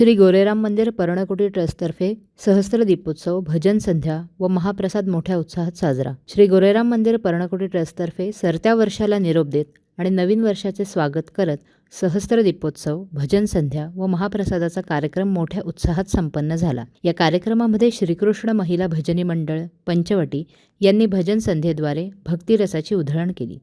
श्री गोरेराम मंदिर पर्णकुटी ट्रस्टतर्फे सहस्त्र दीपोत्सव भजन संध्या व महाप्रसाद मोठ्या उत्साहात साजरा. श्री गोरेराम मंदिर पर्णकुटी ट्रस्टतर्फे सरत्या वर्षाला निरोप देत आणि नवीन वर्षाचे स्वागत करत सहस्त्र दीपोत्सव भजन संध्या व महाप्रसादाचा कार्यक्रम मोठ्या उत्साहात संपन्न झाला. या कार्यक्रमामध्ये श्रीकृष्ण महिला भजनी मंडळ पंचवटी यांनी भजन संध्येद्वारे भक्तिरसाची उधळण केली.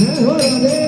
Yeah,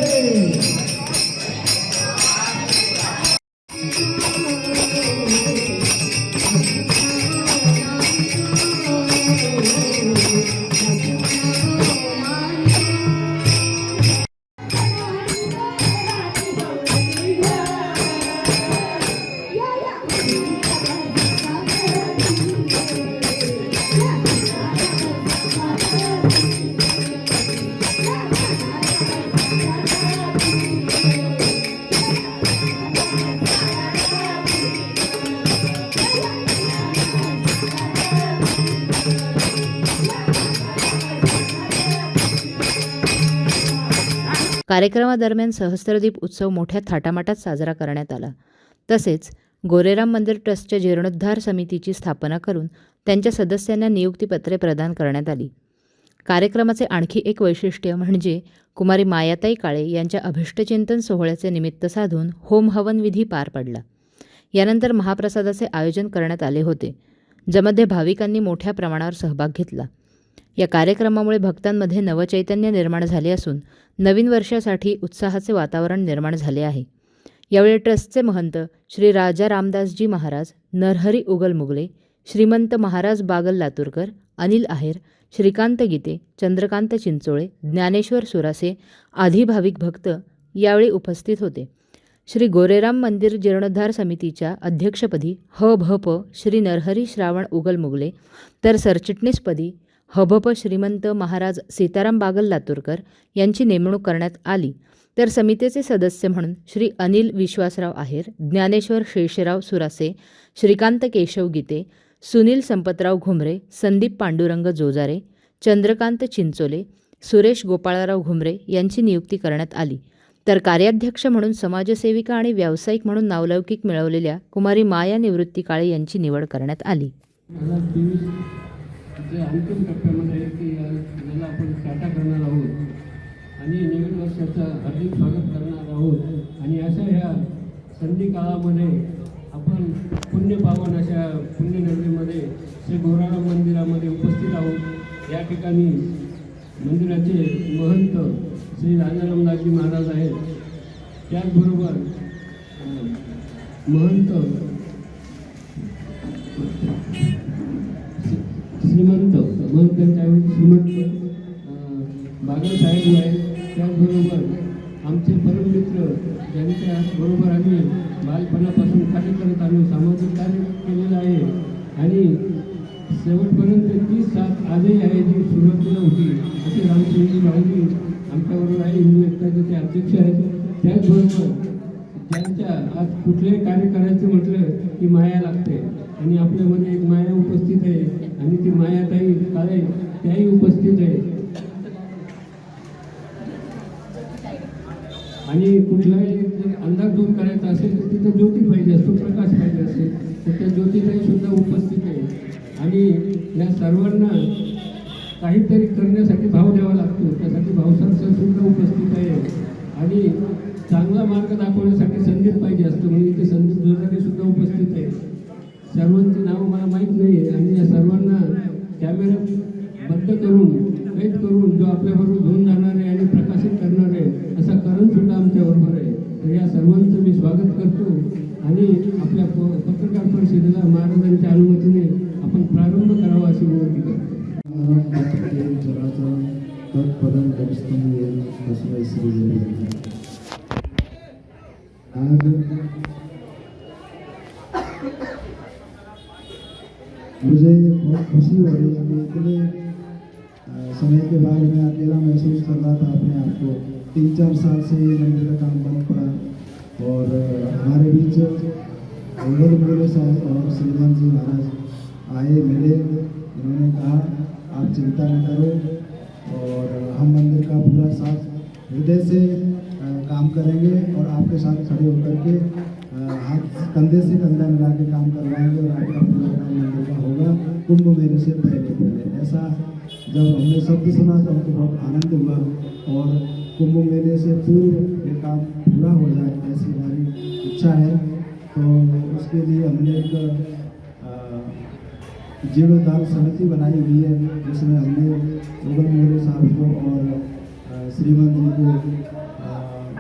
कार्यक्रमादरम्यान सहस्त्रदीप उत्सव मोठ्या थाटामाटात साजरा करण्यात आला. तसेच गोरेराम मंदिर ट्रस्टच्या जीर्णोद्धार समितीची स्थापना करून त्यांच्या सदस्यांना नियुक्तीपत्रे प्रदान करण्यात आली. कार्यक्रमाचे आणखी एक वैशिष्ट्य म्हणजे कुमारी मायाताई काळे यांच्या अभिष्टचिंतन सोहळ्याचे निमित्त साधून होम हवन विधी पार पडला. यानंतर महाप्रसादाचे आयोजन करण्यात आले होते. ज्यामध्ये भाविकांनी मोठ्या प्रमाणावर सहभाग घेतला. या कार्यक्रमामुळे भक्तांमध्ये नवचैतन्य निर्माण झाले असून नवीन वर्षासाठी उत्साहाचे वातावरण निर्माण झाले आहे. यावेळी ट्रस्टचे महंत श्री राजा रामदासजी महाराज नरहरी उगल मुगले श्रीमंत महाराज बागल लातूरकर अनिल आहेर श्रीकांत गीते चंद्रकांत चिंचोळे ज्ञानेश्वर सुरासे आधी भाविक भक्त यावेळी उपस्थित होते. श्री गोरेराम मंदिर जीर्णोद्धार समितीच्या अध्यक्षपदी ह भ प श्री नरहरी श्रावण उगल मुगले तर सरचिटणीसपदी हभप श्रीमंत महाराज सीताराम बागल लातूरकर यांची नेमणूक करण्यात आली. तर समितीचे सदस्य म्हणून श्री अनिल विश्वासराव आहेर ज्ञानेश्वर शेषराव सुरासे श्रीकांत केशव गीते सुनील संपतराव घुमरे संदीप पांडुरंग जोजारे चंद्रकांत चिंचोले सुरेश गोपाळराव घुमरे यांची नियुक्ती करण्यात आली. तर कार्याध्यक्ष म्हणून समाजसेविका आणि व्यावसायिक म्हणून नावलौकिक मिळवलेल्या कुमारी माया निवृत्ती काळे यांची निवड करण्यात आली. जे अंतिम टप्प्यामध्ये की ज्याला आपण टाटा करणार आहोत आणि नवीन वर्षाचं हार्दिक स्वागत करणार आहोत. आणि अशा ह्या संधी काळामध्ये आपण पुण्य पावन अशा पुण्यनगरीमध्ये श्री गोराळा मंदिरामध्ये उपस्थित आहोत. या ठिकाणी मंदिराचे महंत श्री राजारामदासजी महाराज आहेत. त्याचबरोबर महंत श्रीमंत मग त्यांच्या श्रीमंत अं, साहेब आहेत. त्याचबरोबर आमचे परममित्र ज्यांच्या बरोबर आम्ही बालपणापासून कार्य करत आलो सामाजिक कार्य केलेलं आहे. आणि शेवटपर्यंत ती साथ आजही आहे जी सुरुवातीला होती. असे रामसिंगजी भाऊजी आमच्याबरोबर आहे हिंदू एकताचे ते अध्यक्ष आहेत. त्याचबरोबर त्यांच्या आज कुठलेही कार्य करायचं म्हटलं की माया लागते. आणि आपल्यामध्ये एक माया उपस्थित आहे. आणि ती मायाताई काळे त्याही उपस्थित आहे. आणि कुठलाही जर अंधार दूर करायचा असेल तर तिथं ज्योती पाहिजे असतो प्रकाश पाहिजे असेल तर त्या ज्योतिताई सुद्धा उपस्थित आहे. आणि या सर्वांना काहीतरी करण्यासाठी भाव द्यावा लागतो. त्यासाठी भावसार सर सुद्धा उपस्थित आहे. आणि चांगला मार्ग दाखवण्यासाठी संदीप पाहिजे असतो म्हणजे इथे संदीप जोरदारे सुद्धा उपस्थित आहे सर्वांची नावं मला माहीत नाही आहे आणि या सर्वांना कॅमेरा बंद करून कैद करून जो आपल्याबरोबर घेऊन जाणार आहे आणि प्रकाशित करणार आहे असा करण सुद्धा आमच्याबरोबर आहे. तर या सर्वांचं मी स्वागत करतो आणि आपल्या प- पत्रकार परिषदेला महाराजांच्या अनुमतीने आपण प्रारंभ करावा अशी विनंती करतो. मुझे बहुत खुशी हो रही है। इतने समय के बाद मैं अकेला महसूस कर रहा था अपने आप को। तीन, चार साल से मंदिर का काम बंद पड़ा और हमारे बीच अवध मोरे साहब और श्रीमान जी महाराज आए, मिले। उन्होंने कहा, आप चिंता न करो और हम मंदिर का पूरा साथ हृदय से काम करेंगे और आपके साथ खड़े होकर के हाथ कंधे से कंधा मिला के काम करवाएँगे और आपका पूरा काम मंदिर का होगा। कुंभ मेले से पहले पहले। ऐसा जब हमने शब्द सुना तो हमको बहुत आनंद हुआ और कुंभ मेले से पूर्व ये काम पूरा हो जाए ऐसी हमारी इच्छा है। तो उसके लिए हमने एक जीर्णोद्धार समिति बनाई हुई है, जिसमें हमने मुगल मोरे साहब को और श्रीमान जी को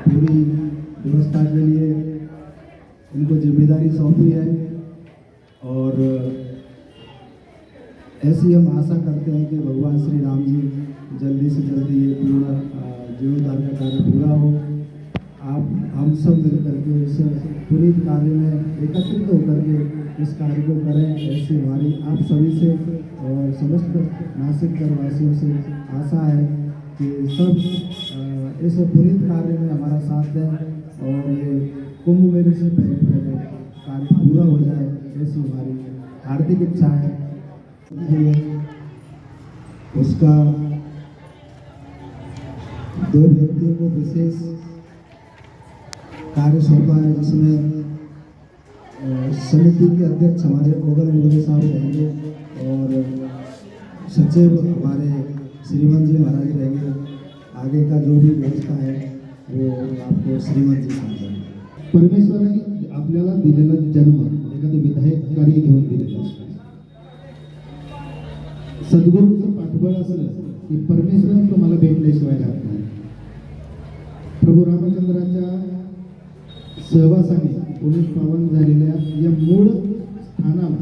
पूरी व्यवस्था के लिए इनको ज़िम्मेदारी सौंपी है और ऐसी हम आशा करते हैं कि भगवान श्री राम जी जल्दी से जल्दी ये पूरा जीर्णोद्धार का कार्य पूरा हो। आप, हम सब मिल करके इस पूरी कार्य में एकत्रित होकर के इस कार्य को करें, ऐसी हमारी आप सभी से और समस्त नासिक वासियों से आशा है। कि सब इस पुनीत कार्य में हमारा साथ दें और ये कुंभ मेले से पहले पहले कार्य पूरा हो जाए, ऐसी हमारी हार्दिक इच्छा है। उसका दो व्यक्तियों को विशेष कार्य सौंपा है, जिसमें समिति के अध्यक्ष हमारे मोगल मोदी साहब रहेंगे और सचिव हमारे श्रीमंत जी महाराज रहेंगे आगे का जो भी व्यवस्था है वो आपको श्रीमंत जी समझाएंगे। परमेश्वराने आपल्याला दिलेला जन्म एखादं विधायक कार्य घेऊन दिलेलं असतं. सद्गुरूचं पाठबळ असलं की परमेश्वर तुम्हाला भेटल्याशिवाय राहत नाही. प्रभू रामचंद्राच्या सहवासाने पुणे पावन झालेल्या या मूळ स्थानाला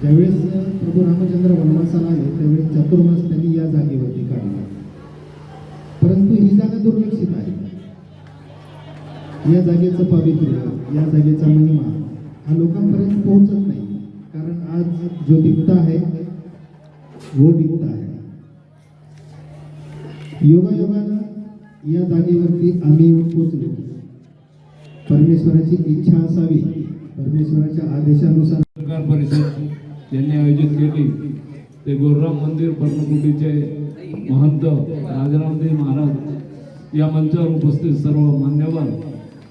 ज्यावेळेस प्रभू रामचंद्र वनवासाला आले त्यावेळेस चतुर्मास या जागेवरती काढला. परंतु ही जागा दुर्लक्षित आहे. या जागेचं पावित्र्य या जागेचा महिमा हा लोकांपर्यंत पोहोचत नाही. कारण आज जो दिखता आहे वो बिकता आहे. योगायोगानं या जागेवरती आम्ही येऊन पोचलो परमेश्वराची इच्छा असावी. परमेश्वराच्या आदेशानुसार सरकार परिषद त्यांनी आयोजित केली. ते गोरराम मंदिर पर्णकुटीचे महंत राजरामदेव महाराज या मंचावर उपस्थित सर्व मान्यवर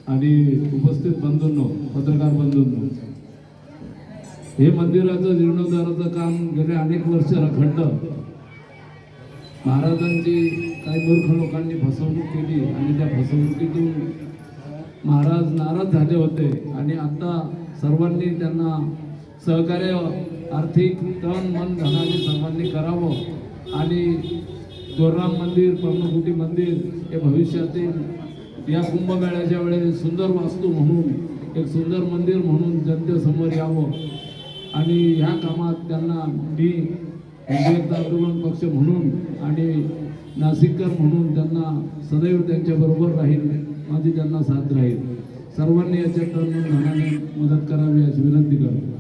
आणि उपस्थित बंधूंनो पत्रकार बंधूंनो. हे मंदिराचं जीर्णोद्धाराचं काम गेले अनेक वर्ष रखडलं. महाराजांची काही मूर्ख लोकांनी फसवणूक केली आणि त्या फसवणुकीतून महाराज नाराज झाले होते आणि आता सर्वांनी त्यांना सहकार्य आर्थिक तन मन धनाने सर्वांनी करावं. आणि गोरराम मंदिर पर्णकुटी मंदिर हे भविष्यातील या कुंभमेळ्याच्या वेळेस सुंदर वास्तू म्हणून एक सुंदर मंदिर म्हणून जनतेसमोर यावं. आणि ह्या कामात त्यांना मी हिंदू आंदोलन पक्ष म्हणून आणि नाशिककर म्हणून त्यांना सदैव त्यांच्याबरोबर राहील माझी त्यांना साथ राहील. सर्वांनी याच्या तन मन धनाने मदत करावी अशी विनंती करतो.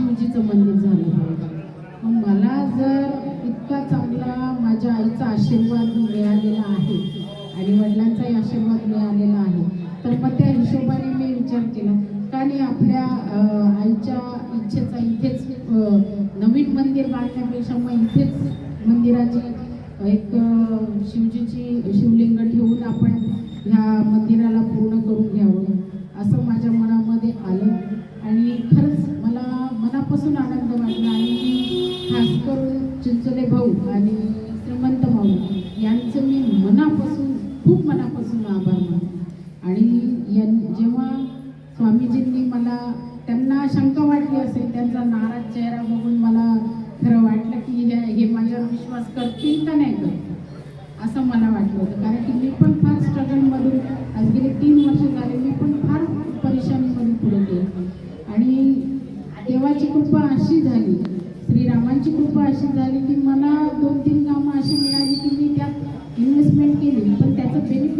शिवजीचं मंदिर झालं आहे मग मला जर इतका चांगला माझ्या आईचा आशीर्वाद मिळालेला आहे आणि वडिलांचाही आशीर्वाद मिळालेला आहे तर मग त्या हिशोबाने मी विचार केला. का नाही आपल्या आईच्या इच्छेचा इथेच नवीन मंदिर बांधण्यापेक्षा मग इथेच मंदिराची एक शिवजीची शिवलिंग ठेवून आपण ह्या मंदिराला आणि यां जेव्हा स्वामीजींनी मला त्यांना शंका वाटली असेल त्यांचा नाराज चेहरा बघून मला खरं वाटलं की हे हे माझ्यावर विश्वास करतील का नाही करतील असं मला वाटलं होतं. कारण की मी पण फार स्ट्रगलमधून आज गेले तीन वर्ष झाले मी पण फार परेशानीमधून पुढे गेले. आणि देवाची कृपा अशी झाली श्रीरामांची कृपा अशी झाली की मला दोन तीन कामं अशी मिळाली की मी त्यात इन्व्हेस्टमेंट केली. पण त्याचं बेनिफिट